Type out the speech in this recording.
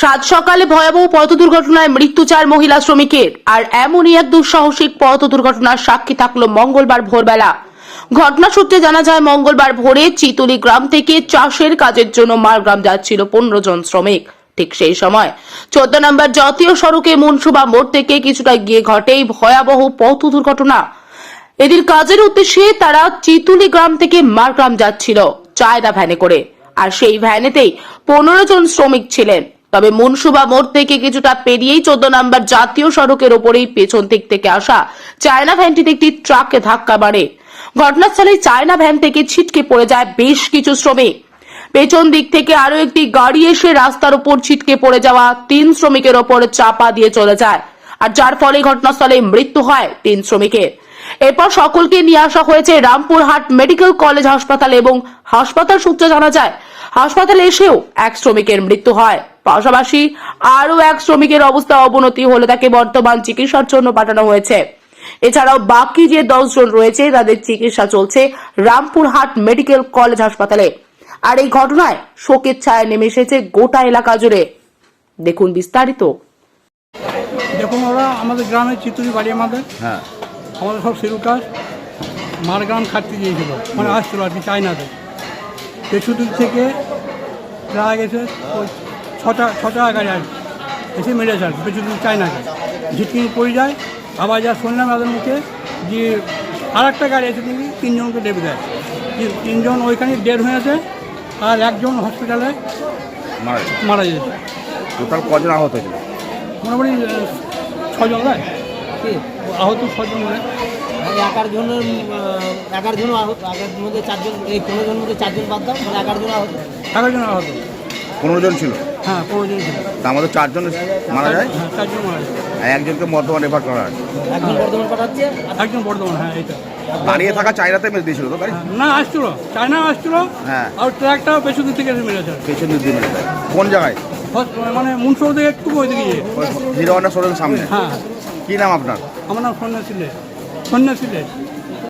সাত সকালে ভয়াবহ পথ দুর্ঘটনায় মৃত্যু চার মহিলা শ্রমিকের। আর এমনই এক দুঃসাহসিক পথ দুর্ঘটনার সাক্ষী থাকল মঙ্গলবার ভোরবেলা। ঘটনা সূত্রে জানা যায়, মঙ্গলবার ভোরে চিতুলি গ্রাম থেকে চাষের কাজের জন্য মারগ্রাম যাচ্ছিল পনেরো জন শ্রমিক। ঠিক সেই সময় চোদ্দ নম্বর জাতীয় সড়কে মনসুবা মোড় থেকে কিছুটা গিয়ে ঘটে এই ভয়াবহ পথ দুর্ঘটনা। এদের কাজের উদ্দেশ্যে তারা চিতুলি গ্রাম থেকে মারগ্রাম যাচ্ছিল, চায়না ভ্যানে করে। আর সেই ভ্যানেতেই পনেরো জন শ্রমিক ছিলেন। তবে মুনসুবা মোড় থেকে কিছুটা পেরিয়েই চোদ্দ নম্বর জাতীয় সড়কের ওপরেই পেছন দিক থেকে আসা চায়না ভ্যানটিতে একটি ট্রাকে ধাক্কা মারে। ঘটনাস্থলে চায়না ভ্যান থেকে ছিটকে পড়ে যায় বেশ কিছু শ্রমিক। পেছন দিক থেকে আরও একটি গাড়ি এসে রাস্তার উপর ছিটকে পড়ে যাওয়া তিন শ্রমিকের ওপর চাপা দিয়ে চলে যায় আর যার ফলে ঘটনাস্থলে মৃত্যু হয় তিন শ্রমিকের। এরপর সকলকে নিয়ে আসা হয়েছে রামপুরহাট মেডিকেল কলেজ হাসপাতালে এবং হাসপাতাল সূত্রে জানা যায়, হাসপাতালে এসেও এক শ্রমিকের মৃত্যু হয়। পাশাপাশি আরও এক শ্রমিকের অবস্থা অবনতি হলে তাকে বর্তমান চিকিৎসার জন্য পাঠানো হয়েছে। এছাড়াও বাকি যে দশজন রয়েছে তাদের চিকিৎসা চলছে রামপুরহাট মেডিকেল কলেজ হাসপাতালে। আর এই ঘটনায় শোকের ছায়া নেমে এসেছে গোটা এলাকা জুড়ে। দেখুন বিস্তারিত। দেখুন ওরা আমাদের গ্রামে চিতুরি বাড়ি আমাদের। হ্যাঁ। আমাদের সব শিরুকাজ মারগ্রাম খাটতে গিয়েছিল। মানে আসছিল আর কি চায়নাতে। পেছুদিক থেকে প্রায় গেছে ছটা ছটা গাড়ি আর এসে মেরে মেরেছে আর পেছুদিক না ঝিটকিনি পড়ে যায় আবার যা শুনলাম তাদের মুখে যে আর একটা গাড়ি এসে তিনি তিনজনকে ডেবে দেয়। যে তিনজন ওইখানে ডেড হয়েছে আর একজন হসপিটালে মারা গেছে। গেছে। টোটাল কজন আহত হয়েছিল? মোটামুটি ছজন নয়। আহত ছজন মনে হয়। মানে এগারো জনের আহ, এগারো জন আহত এগারোর মধ্যে চারজন এই পনেরো জনের মধ্যে চারজন বাদ দাও মানে এগারো জন আহত। এগারো জন আহত। পনেরো জন ছিল? হ্যাঁ জন ছিল চারজন মারা যায়? হ্যাঁ চারজন মারা যায়। আর একজনকে বর্ধমান রেফার করা হয়? একজন বর্ধমান পাঠাচ্ছে একজন বর্ধমান হ্যাঁ এইটা। দাঁড়িয়ে থাকা চাইনাতে মেরে দিয়েছিল তো গাড়ি হ্যাঁ, না আসছিল। চায়না আসছিল হ্যাঁ। আর ট্রাকটাও পেছন দিক থেকে এসে মেরেছে। পেছন দিক দিয়ে কোন জায়গায়? মানে মুন্সর দিকে একটু ওই দিকে হিরো হন্ডা শোরুমের সামনে। হ্যাঁ। কি নাম আপনার? আমার নাম সন্ন্যাসী সন্ন্যাসী